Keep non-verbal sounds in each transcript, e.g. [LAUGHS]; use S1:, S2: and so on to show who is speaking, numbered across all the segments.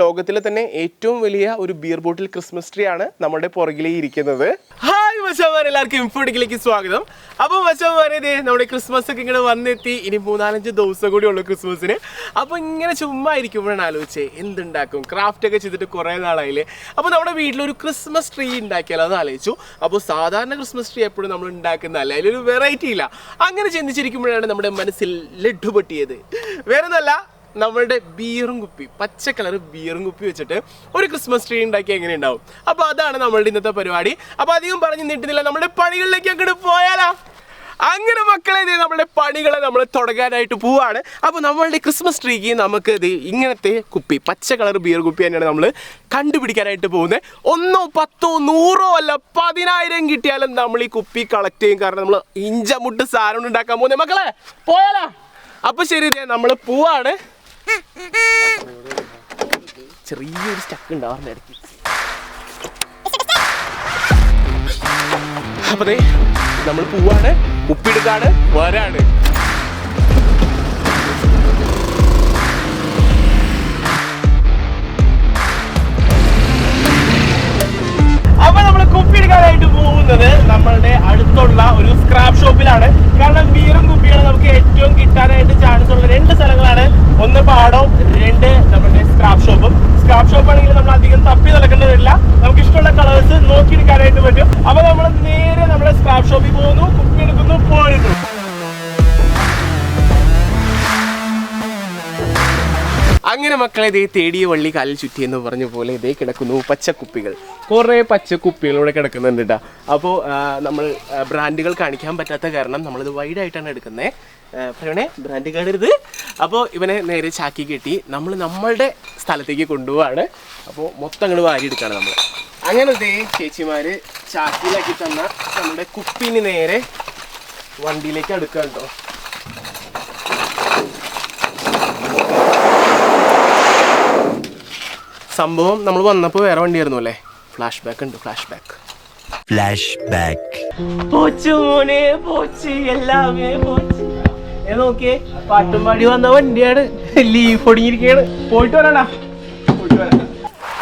S1: ലോകത്തിലെ തന്നെ ഏറ്റവും വലിയ ഒരു ബിയർ ബോട്ടിൽ ക്രിസ്മസ് ട്രീ ആണ് നമ്മുടെ പുറകിലേ ഇരിക്കുന്നത്. ഹായ് മച്ചാമാർ എല്ലാവർക്കും ഇൻഫോട്ടിക്കിലേക്ക് സ്വാഗതം. അപ്പോൾ മച്ചാമാരെ നമ്മുടെ ക്രിസ്മസ് ഒക്കെ ഇങ്ങനെ വന്നെത്തി. ഇനി മൂന്നാലഞ്ച് ദിവസം കൂടി ഉള്ളു ക്രിസ്മസിന് അപ്പോൾ ഇങ്ങനെ ചുമ്മാ ഇരിക്കുമ്പോഴാണ് ആലോചിച്ചേ എന്തുണ്ടാക്കും? ക്രാഫ്റ്റ് ഒക്കെ ചെയ്തിട്ട് കുറേ നാളായില്ലേ? അപ്പോൾ നമ്മുടെ വീട്ടിലൊരു ക്രിസ്മസ് ട്രീ ഉണ്ടാക്കിയാലോ അത് ആലോചിച്ചു. അപ്പോൾ സാധാരണ ക്രിസ്മസ് ട്രീ എപ്പോഴും നമ്മൾ ഉണ്ടാക്കുന്നതല്ല അതിലൊരു വെറൈറ്റി ഇല്ല. അങ്ങനെ ചിന്തിച്ചിരിക്കുമ്പോഴാണ് നമ്മുടെ മനസ്സിൽ ലഡ്ഡു പൊട്ടിയത്. വേറെ ഒന്നല്ല നമ്മളുടെ ബീറും കുപ്പി പച്ച കളർ ബീറും കുപ്പി വെച്ചിട്ട് ഒരു ക്രിസ്മസ് ട്രീ ഉണ്ടാക്കി എങ്ങനെ ഉണ്ടാവും അപ്പോൾ അതാണ് നമ്മളുടെ ഇന്നത്തെ പരിപാടി. അപ്പോൾ അധികം പറഞ്ഞു നീട്ടുന്നില്ല നമ്മുടെ പണികളിലേക്ക് അങ്ങോട്ട് പോയാലോ? അങ്ങനെ മക്കളെ ഇത് നമ്മുടെ പണികളെ നമ്മൾ തുടങ്ങാനായിട്ട് പോവാണ്. അപ്പോൾ നമ്മളുടെ ക്രിസ്മസ് ട്രീക്ക് നമുക്ക് ഇത് ഇങ്ങനത്തെ കുപ്പി പച്ച കളർ ബിയർ കുപ്പി തന്നെയാണ് നമ്മൾ കണ്ടുപിടിക്കാനായിട്ട് പോകുന്നത്. ഒന്നോ പത്തോ നൂറോ അല്ല പതിനായിരം കിട്ടിയാലും നമ്മൾ ഈ കുപ്പി കളക്ട് ചെയ്യും. കാരണം നമ്മൾ ഇഞ്ചമുട്ട് സാധനം ഉണ്ടാക്കാൻ പോകുന്നത്. മക്കളെ പോയാലോ? അപ്പോൾ ശരി ഇതേ നമ്മൾ പോവാണ്. ചെറിയൊരു സ്റ്റക്ക് ഉണ്ടാവാറുണ്ട് ഇടയ്ക്ക്. അപ്പതേ നമ്മൾ പോവാണ്. ഉപ്പിടുക്കാണ് വരാണ്. അപ്പൊ നമ്മൾ കുപ്പിയെടുക്കാനായിട്ട് പോകുന്നത് അങ്ങനെ മക്കളെ ഇതേ തേടിയ വള്ളി കാലിൽ ചുറ്റി എന്ന് പറഞ്ഞ പോലെ ഇതേ കിടക്കുന്നു പച്ചക്കുപ്പികൾ. കുറേ പച്ചക്കുപ്പികൾ ഇവിടെ കിടക്കുന്നുണ്ട് കേട്ടോ അപ്പോൾ നമ്മൾ ബ്രാൻഡുകൾ കാണിക്കാൻ പറ്റാത്ത കാരണം നമ്മളിത് വൈഡ് ആയിട്ടാണ് എടുക്കുന്നത് പറയണേ ബ്രാൻഡ് കാണരുത് അപ്പോൾ ഇവനെ നേരെ ചാക്കി കെട്ടി നമ്മൾ നമ്മളുടെ സ്ഥലത്തേക്ക് കൊണ്ടുപോവാണ്. അപ്പോൾ മൊത്തം അങ്ങോട്ട് വാരി എടുക്കുകയാണ് നമ്മൾ അങ്ങനെ ഇതേ ചേച്ചിമാർ ചാക്കിയിലാക്കി തന്ന നമ്മുടെ കുപ്പിന് നേരെ വണ്ടിയിലേക്ക് അടുക്കുക കേട്ടോ സംഭവം നമ്മൾ വന്നപ്പോൾ വേറെ വണ്ടിയായിരുന്നു അല്ലേ? ഫ്ലാഷ് ബാക്ക് ഉണ്ട് ഫ്ലാഷ് ബാക്ക്
S2: ഫ്ലാഷ്
S1: ബാക്ക് മോനെ പോച്ച് എല്ലാമേ പോച്ച്. ഏ നോക്കിയേ പാട്ടും പാടി വന്ന വണ്ടിയാണ്. [LAUGHS] ലീഫ് ഒടിഞ്ഞിരിക്കുകയാണ് പോയിട്ട് വരാടാ.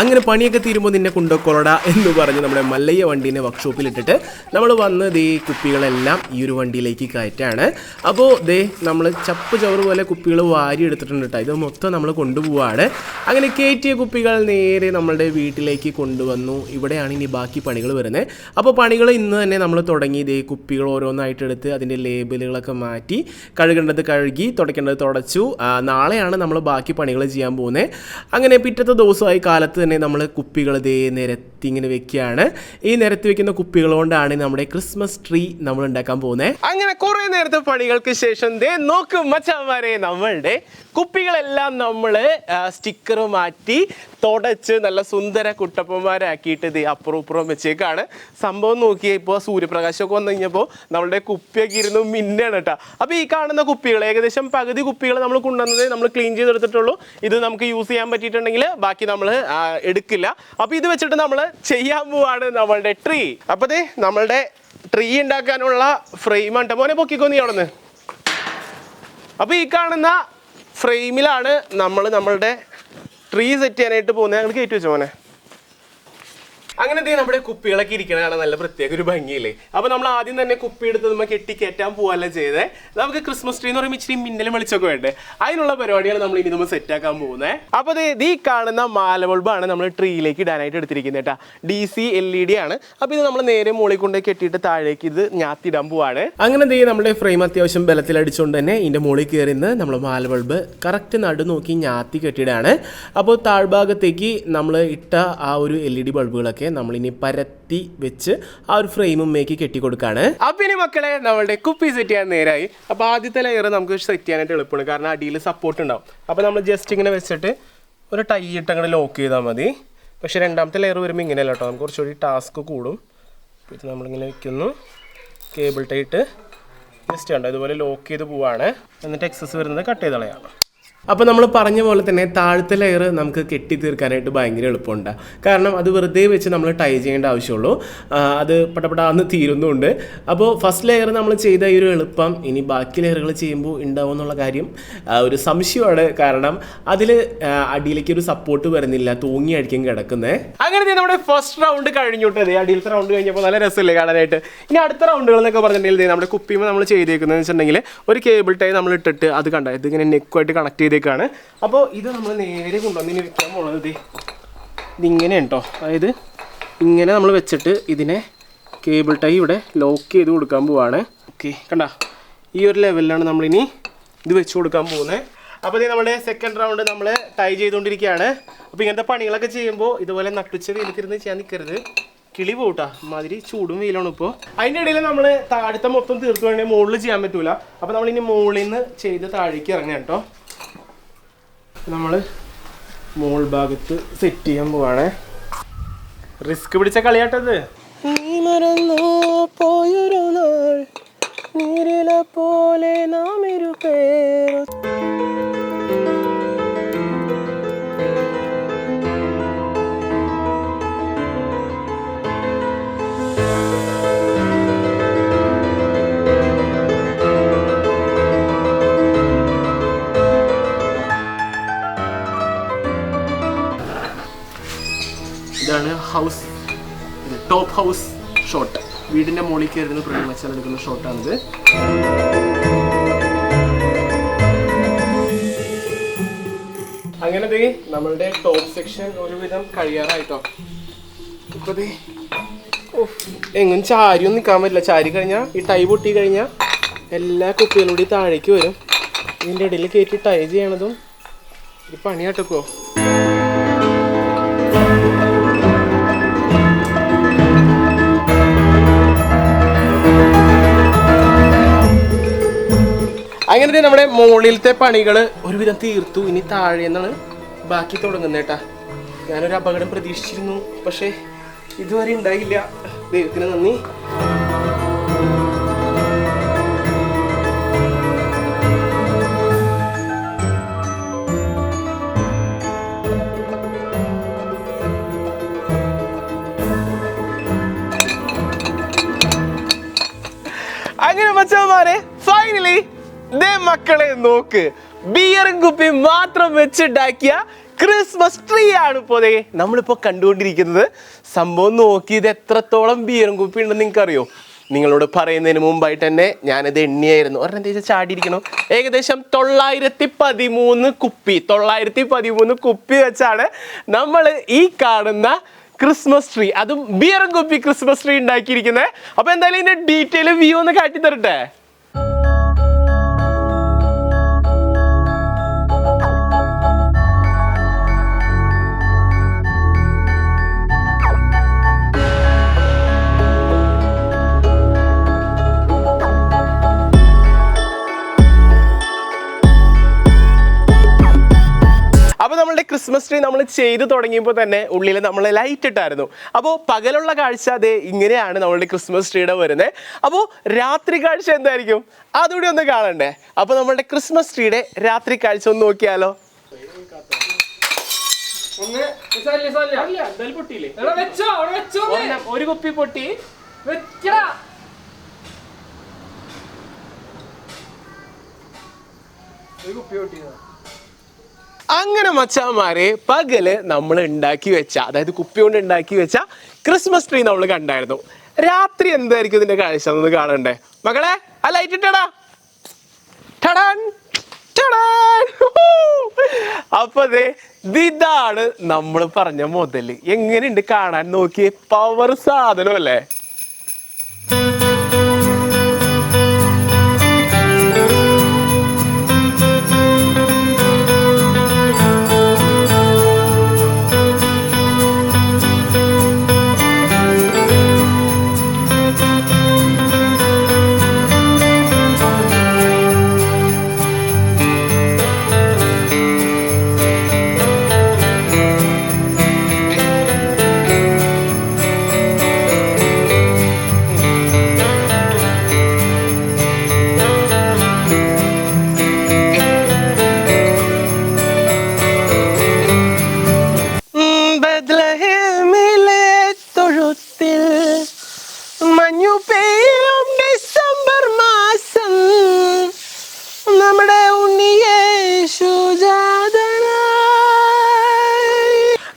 S1: അങ്ങനെ പണിയൊക്കെ തീരുമ്പോൾ നിന്നെ കൊണ്ടുകൊള്ളട എന്ന് പറഞ്ഞ് നമ്മുടെ മല്ലയ്യ വണ്ടീനെ വർക്ക്ഷോപ്പിൽ ഇട്ടിട്ട് നമ്മൾ വന്ന് ദേ കുപ്പികളെല്ലാം ഈ ഒരു വണ്ടിയിലേക്ക് കയറ്റാണ്. അപ്പോൾ ദേ നമ്മൾ ചപ്പ് ചവറ് പോലെ കുപ്പികൾ വാരി എടുത്തിട്ടുണ്ട് കേട്ടോ ഇത് മൊത്തം നമ്മൾ കൊണ്ടുപോവാണ്. അങ്ങനെ കയറ്റിയ കുപ്പികൾ നേരെ നമ്മളുടെ വീട്ടിലേക്ക് കൊണ്ടുവന്നു. ഇവിടെയാണ് ഇനി ബാക്കി പണികൾ വരുന്നത് അപ്പോൾ പണികൾ ഇന്ന് തന്നെ നമ്മൾ തുടങ്ങി. ദേ കുപ്പികൾ ഓരോന്നായിട്ട് എടുത്ത് അതിന്റെ ലേബലുകളൊക്കെ മാറ്റി കഴുകേണ്ടത് കഴുകി തുടയ്ക്കേണ്ടത് തുടച്ചു. നാളെയാണ് നമ്മൾ ബാക്കി പണികൾ ചെയ്യാൻ പോകുന്നത് അങ്ങനെ പിറ്റത്തെ ദിവസമായി കാലത്ത് തന്നെ നമ്മൾ കുപ്പികൾ ഇതേ നിരത്തി ഇങ്ങനെ വെക്കുകയാണ്. ഈ നിരത്തി വെക്കുന്ന കുപ്പികൾ കൊണ്ടാണ് നമ്മുടെ ക്രിസ്മസ് ട്രീ നമ്മൾ ഉണ്ടാക്കാൻ പോകുന്നത് അങ്ങനെ കുറെ നേരത്തെ പണികൾക്ക് ശേഷം ദേ നോക്കും മച്ചന്മാരെ നമ്മളുടെ കുപ്പികളെല്ലാം നമ്മൾ സ്റ്റിക്കർ മാറ്റി തുടച്ച് നല്ല സുന്ദര കുട്ടപ്പന്മാരാക്കിയിട്ട് ഇത് അപ്പുറം ഇപ്പുറം വെച്ചേക്കാണ്. സംഭവം നോക്കിയേ ഇപ്പോൾ സൂര്യപ്രകാശമൊക്കെ വന്നു കഴിഞ്ഞപ്പോൾ നമ്മളുടെ കുപ്പിയൊക്കെ ഇരുന്ന് മിന്നാണ് കേട്ടോ. അപ്പോൾ ഈ കാണുന്ന കുപ്പികൾ ഏകദേശം പകുതി കുപ്പികൾ നമ്മൾ കൊണ്ടുവന്നത് നമ്മൾ ക്ലീൻ ചെയ്തെടുത്തിട്ടുള്ളൂ. ഇത് നമുക്ക് യൂസ് ചെയ്യാൻ പറ്റിയിട്ടുണ്ടെങ്കിൽ ബാക്കി നമ്മൾ എടുക്കില്ല. അപ്പോൾ ഇത് വെച്ചിട്ട് നമ്മൾ ചെയ്യാൻ പോവാണ് നമ്മളുടെ ട്രീ അപ്പോൾ ദേ നമ്മളുടെ ട്രീ ഉണ്ടാക്കാനുള്ള ഫ്രെയിമാണ് മോനെ പൊക്കിക്കോ നീ അവിടെ അപ്പോൾ ഈ കാണുന്ന ഫ്രെയിമിലാണ് നമ്മൾ നമ്മളുടെ ട്രീ സെറ്റ് ചെയ്യാനായിട്ട് പോകുന്നത്. ഞങ്ങൾ കയറ്റി വെച്ചോ മോനെ. അങ്ങനെ എന്തെങ്കിലും നമ്മുടെ കുപ്പികളൊക്കെ ഇരിക്കണതാണ് നല്ല പ്രത്യേക ഒരു ഭംഗിയില്ലേ? അപ്പൊ നമ്മൾ ആദ്യം തന്നെ കുപ്പി എടുത്ത് കെട്ടി കയറ്റാൻ പോവല്ല ചെയ്തേ? നമുക്ക് ക്രിസ്മസ് ട്രീ എന്ന് പറയുമ്പോൾ ഇച്ചിരി മിന്നലും വെളിച്ചൊക്കെ വേണ്ടേ? അതിനുള്ള പരിപാടിയാണ് നമ്മൾ ഇനി നമ്മൾ സെറ്റ് ആക്കാൻ പോകുന്നത് അപ്പൊ ദേ ഈ കാണുന്ന മാല ബൾബാണ് നമ്മൾ ട്രീയിലേക്ക് ഇടാനായിട്ട് എടുത്തിരിക്കുന്നത് കേട്ടാ. D C L E D ആണ്. അപ്പൊ ഇത് നമ്മൾ നേരെ മുകളിൽ കൊണ്ട് കെട്ടിയിട്ട് താഴേക്ക് ഇത് ഞാത്തിടാൻ പോവാണ്. അങ്ങനെ ദേ നമ്മുടെ ഫ്രെയിം അത്യാവശ്യം ബലത്തിൽ അടിച്ചുകൊണ്ട് തന്നെ ഇതിന്റെ മുകളിൽ കയറി നിന്ന് നമ്മൾ മാല ബൾബ് കറക്റ്റ് നടു നോക്കി ഞാത്തി കെട്ടിയിടാണ്. അപ്പോൾ താഴ്ഭാഗത്തേക്ക് നമ്മൾ ഇട്ട ആ ഒരു എൽ ഇ ഡി ബൾബുകളൊക്കെ നമ്മൾ ഇനി പരത്തി വെച്ച് ആ ഒരു ഫ്രെയിമുമ്മേക്ക് കെട്ടി കൊടുക്കാണ് അപ്പൊ ഇനി മക്കളെ നമ്മളുടെ കുപ്പി സെറ്റ് ചെയ്യാൻ നേരായി. അപ്പൊ ആദ്യത്തെ ലെയർ നമുക്ക് സെറ്റ് ചെയ്യാനായിട്ട് എളുപ്പമാണ്. കാരണം അടിയിൽ സപ്പോർട്ട് ഉണ്ടാവും. അപ്പോൾ നമ്മൾ ജസ്റ്റ് ഇങ്ങനെ വെച്ചിട്ട് ഒരു ടൈ ഇട്ട് അങ്ങനെ ലോക്ക് ചെയ്താൽ മതി. പക്ഷെ രണ്ടാമത്തെ ലെയർ വരുമ്പോൾ ഇങ്ങനെയല്ല കേട്ടോ. നമുക്ക് കുറച്ചുകൂടി ടാസ്ക് കൂടും. ഇത് നമ്മളിങ്ങനെ വെക്കുന്നു. കേബിൾ ടൈ ഇട്ട് ജസ്റ്റ് കണ്ടോ? ഇതുപോലെ ലോക്ക് ചെയ്ത് പോവാണ്. എന്നിട്ട് എക്സസ് വരുന്നത് കട്ട് ചെയ്ത് കളയാം അപ്പോൾ നമ്മൾ പറഞ്ഞ പോലെ തന്നെ താഴത്തെ ലെയർ നമുക്ക് കെട്ടി തീർക്കാനായിട്ട് ഭയങ്കര എളുപ്പമുണ്ട്. കാരണം അത് വെറുതെ വെച്ച് നമ്മൾ ടൈ ചെയ്യേണ്ട ആവശ്യമുള്ളൂ. അത് പടപടാന്ന് തീരുന്നുണ്ട്. അപ്പോൾ ഫസ്റ്റ് ലെയർ നമ്മൾ ചെയ്ത ഈ ഒരു എളുപ്പം ഇനി ബാക്കി ലെയറുകൾ ചെയ്യുമ്പോൾ ഉണ്ടാവും എന്നുള്ള കാര്യം ഒരു സംശയമാണ്. കാരണം അതിൽ അടിയിലേക്ക് ഒരു സപ്പോർട്ട് വരുന്നില്ല. തൂങ്ങിയായിരിക്കും കിടക്കുന്നത് അങ്ങനെ നമ്മുടെ ഫസ്റ്റ് റൗണ്ട് കഴിഞ്ഞോട്ടത് അടിയിലത്തെ റൗണ്ട് കഴിഞ്ഞപ്പോൾ നല്ല രസമില്ലേ കാണാനായിട്ട്. ഇനി അടുത്ത റൗണ്ടുകൾ എന്നൊക്കെ പറഞ്ഞിട്ടുണ്ടെങ്കിൽ നമ്മുടെ കുപ്പിമ നമ്മൾ ചെയ്തേക്കുന്നതെന്ന് വെച്ചിട്ടുണ്ടെങ്കിൽ ഒരു കേബിൾ ടൈ നമ്മൾ ഇട്ടിട്ട് അത് കണ്ട? ഇതിങ്ങനെ നെക്കുമായിട്ട് കണക്ട് ചെയ്തേക്കാണ്. അപ്പോൾ ഇത് നമ്മൾ നേരെ കൊണ്ടുവന്ന് ഇനി വെക്കാൻ പോണത് ദേ. ഇതിങ്ങനെ ഉണ്ടോ അതായത് ഇങ്ങനെ നമ്മൾ വെച്ചിട്ട് ഇതിനെ കേബിൾ ടൈ ഇവിടെ ലോക്ക് ചെയ്ത് കൊടുക്കാൻ പോവാണ്. ഓക്കെ കണ്ട? ഈ ഒരു ലെവലിലാണ് നമ്മളിനി ഇത് വെച്ച് കൊടുക്കാൻ പോകുന്നത് അപ്പോൾ ഇത് നമ്മുടെ സെക്കൻഡ് റൗണ്ട് നമ്മൾ ടൈ ചെയ്തുകൊണ്ടിരിക്കുകയാണ് അപ്പോൾ ഇങ്ങനത്തെ പണികളൊക്കെ ചെയ്യുമ്പോൾ ഇതുപോലെ നട്ടുച്ച വെയിലത്തിരുന്ന് ചെയ്യാൻ നിൽക്കരുത് കിളി പോട്ടാ മാതിരി ചൂടും വെയിലാണ് ഇപ്പോൾ അതിന്റെ ഇടയിൽ നമ്മൾ താഴത്തെ മൊത്തം തീർക്കുകയാണെങ്കിൽ മുകളിൽ ചെയ്യാൻ പറ്റൂല. അപ്പോൾ നമ്മളിനി ഇനി മുകളിൽ നിന്ന് ചെയ്ത് താഴേക്ക് ഇറങ്ങാം കേട്ടോ. നമ്മൾ മോൾ ഭാഗത്ത് സെറ്റ് ചെയ്യാൻ പോവാണ്. റിസ്ക് പിടിച്ച കളിയാട്ടത് നീ മറന്നു പോയൊരു നാൾ. നീരില പോലെ നാം ഇരു ഇതാണ് ഹൗസ് ഷോട്ട് വീടിന്റെ മുകളിൽ കയറുന്ന പ്രതിമച്ചാൽ എടുക്കുന്ന ഷോട്ടാണിത് അങ്ങനെ ദേ നമ്മളുടെ ടോപ്പ് സെക്ഷൻ ഒരുവിധം കഴിയാറായിട്ടോ. ഇപ്പൊ ദേ എങ്ങും ചാരിയൊന്നും നിൽക്കാൻ പറ്റില്ല. ചാരി കഴിഞ്ഞാൽ ഈ ടൈ പൊട്ടി കഴിഞ്ഞാൽ എല്ലാ കുപ്പികളും കൂടി താഴേക്ക് വരും. ഇതിന്റെ ഇടയിൽ കയറ്റി ടൈ ചെയ്യണതും ഒരു പണിയാട്ടക്കോ അങ്ങനെ നമ്മുടെ മുകളിലത്തെ പണികൾ ഒരുവിധം തീർത്തു. ഇനി താഴെ നിന്നാണ് ബാക്കി തുടങ്ങുന്നത് കേട്ടാ. ഞാനൊരു അപകടം പ്രതീക്ഷിച്ചിരുന്നു. പക്ഷേ ഇതുവരെ ഉണ്ടായില്ല. ദൈവത്തിന് നന്ദി. അങ്ങനെ ദേ മക്കളെ നോക്ക്. ബിയറും കുപ്പിയും മാത്രം വെച്ചുണ്ടാക്കിയ ക്രിസ്മസ് ട്രീ ആണ് പോലെ ദേ നമ്മളിപ്പോൾ കണ്ടുകൊണ്ടിരിക്കുന്നത്. സംഭവം നോക്കിയത് എത്രത്തോളം ബിയറും കുപ്പി ഉണ്ടെന്ന് നിങ്ങൾക്ക് അറിയോ നിങ്ങളോട് പറയുന്നതിന് മുമ്പായിട്ട് തന്നെ ഞാനത് എണ്ണിയായിരുന്നു. ഒരെണ്ണം ചോദിച്ചാൽ ചാടിയിരിക്കണം? ഏകദേശം തൊള്ളായിരത്തി പതിമൂന്ന് കുപ്പി തൊള്ളായിരത്തി പതിമൂന്ന് കുപ്പി വെച്ചാണ് നമ്മൾ ഈ കാണുന്ന ക്രിസ്മസ് ട്രീ അതും ബിയറും കുപ്പി ക്രിസ്മസ് ട്രീ ഉണ്ടാക്കിയിരിക്കുന്നത്. അപ്പൊ എന്തായാലും ഇതിന്റെ ഡീറ്റെയിൽ വ്യൂ ഒന്ന് കാട്ടി തരട്ടെ അപ്പോൾ നമ്മളുടെ ക്രിസ്മസ് ട്രീ നമ്മൾ ചെയ്തു തുടങ്ങിയപ്പോൾ തന്നെ ഉള്ളിൽ നമ്മൾ ലൈറ്റ് ഇട്ടായിരുന്നു. അപ്പോൾ പകലുള്ള കാഴ്ച അതേ ഇങ്ങനെയാണ് നമ്മളുടെ ക്രിസ്മസ് ട്രീയുടെ വരുന്നത് അപ്പോൾ രാത്രി കാഴ്ച എന്തായിരിക്കും? അതുകൂടി ഒന്ന് കാണണ്ടേ. അപ്പോൾ നമ്മളുടെ ക്രിസ്മസ് ട്രീയുടെ രാത്രി കാഴ്ച ഒന്ന് നോക്കിയാലോ. ഒരു അല്ല, പൊട്ടി. ഒരു കുപ്പി പൊട്ടി അങ്ങനെ മച്ചാമാരെ പകൽ നമ്മൾ ഉണ്ടാക്കി വെച്ച അതായത് കുപ്പി കൊണ്ട് ഉണ്ടാക്കി വെച്ച ക്രിസ്മസ് ട്രീ നമ്മൾ കണ്ടായിരുന്നു. രാത്രി എന്തായിരിക്കും ഇതിന്റെ കാഴ്ച? ഒന്ന് കാണണ്ടേ? മകളെ ആ ലൈറ്റ് ഇട്ടടാ. ടടാൻ. അപ്പൊ ഇതാണ് നമ്മൾ പറഞ്ഞ മുതൽ. എങ്ങനെയുണ്ട് കാണാൻ നോക്കിയേ? പവർ സാധനം അല്ലേ?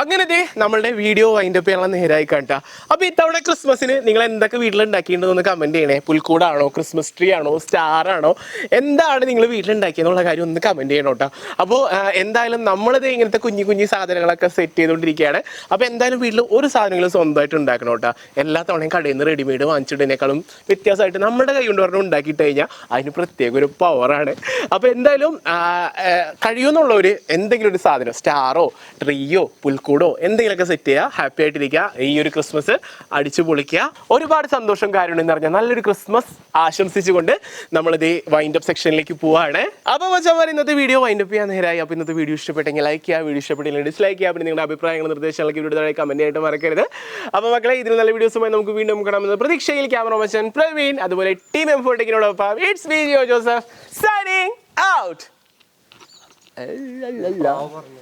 S1: അങ്ങനെ ദേ നമ്മളുടെ വീഡിയോ വൈൻഡ് അപ്പ് ചെയ്യാനുള്ള നേരായി കണ്ട. അപ്പൊ ഇത്തവണ ക്രിസ്മസിന് നിങ്ങൾ എന്തൊക്കെ വീട്ടിൽ ഉണ്ടാക്കിയിട്ടുണ്ടെന്ന് കമന്റ് ചെയ്യണേ. പുൽക്കൂടാണോ ക്രിസ്മസ് ട്രീ ആണോ സ്റ്റാർ ആണോ എന്താണ് നിങ്ങൾ വീട്ടിലുണ്ടാക്കിയെന്നുള്ള കാര്യം ഒന്ന് കമന്റ് ചെയ്യണം കേട്ടോ. അപ്പോൾ എന്തായാലും നമ്മളിത് ഇങ്ങനത്തെ കുഞ്ഞു കുഞ്ഞു സാധനങ്ങളൊക്കെ സെറ്റ് ചെയ്തുകൊണ്ടിരിക്കുകയാണ്. അപ്പോൾ എന്തായാലും വീട്ടിൽ ഒരു സാധനങ്ങൾ സ്വന്തമായിട്ട് ഉണ്ടാക്കണം കേട്ടോ. എല്ലാ തവണയും കടയിൽ നിന്ന് റെഡിമെയ്ഡ് വാങ്ങിച്ചിട്ടതിനേക്കാളും വ്യത്യാസമായിട്ട് നമ്മുടെ കൈ കൊണ്ട് പറഞ്ഞ് ഉണ്ടാക്കിയിട്ട് കഴിഞ്ഞാൽ അതിന് പ്രത്യേക ഒരു പവറാണ് അപ്പോൾ എന്തായാലും കഴിയുമെന്നുള്ളവർ എന്തെങ്കിലും ഒരു സാധനം സ്റ്റാറോ ട്രീയോ പുൽക്കൂടോ എന്തെങ്കിലുമൊക്കെ സെറ്റ് ചെയ്യുക ഹാപ്പി ആയിട്ടിരിക്കുക ഈ ഒരു ക്രിസ്മസ് അടിച്ചു പൊളിക്കുക. ഒരുപാട് സന്തോഷം കാര്യം എന്ന് പറഞ്ഞാൽ നല്ലൊരു ക്രിസ്മസ് ആശംസിച്ചുകൊണ്ട് നമ്മളിത് വൈൻഡ് അപ്പ് സെക്ഷനിലേക്ക് പോവാണ്. അപ്പോൾ വെച്ചാൽ ഇന്നത്തെ വീഡിയോ വൈൻഡപ്പ് ചെയ്യാൻ നേരായി അപ്പോൾ ഇന്നത്തെ വീഡിയോ ഇഷ്ടപ്പെട്ടെങ്കിൽ ലൈക്ക് ചെയ്യുക വീഡിയോ ഇഷ്ടപ്പെട്ടില്ലെങ്കിൽ ഡിസ്ലൈക്ക് ചെയ്യുക. പിന്നെ നിങ്ങളുടെ അഭിപ്രായങ്ങൾ നിർദ്ദേശങ്ങളൊക്കെ വീഡിയോ താഴെ കമന്റ് ആയിട്ട് മറക്കരുത്. അപ്പോൾ മക്കളെ ഇതിന് നല്ല വീഡിയോസുമായി നമുക്ക് വീണ്ടും കാണാമെന്ന് പ്രതീക്ഷയിൽ ക്യാമറ മച്ചൻ പ്രവീൺ അതുപോലെ team M ഫോർട്ടിക്കിനോടൊപ്പം it's video Joseph signing out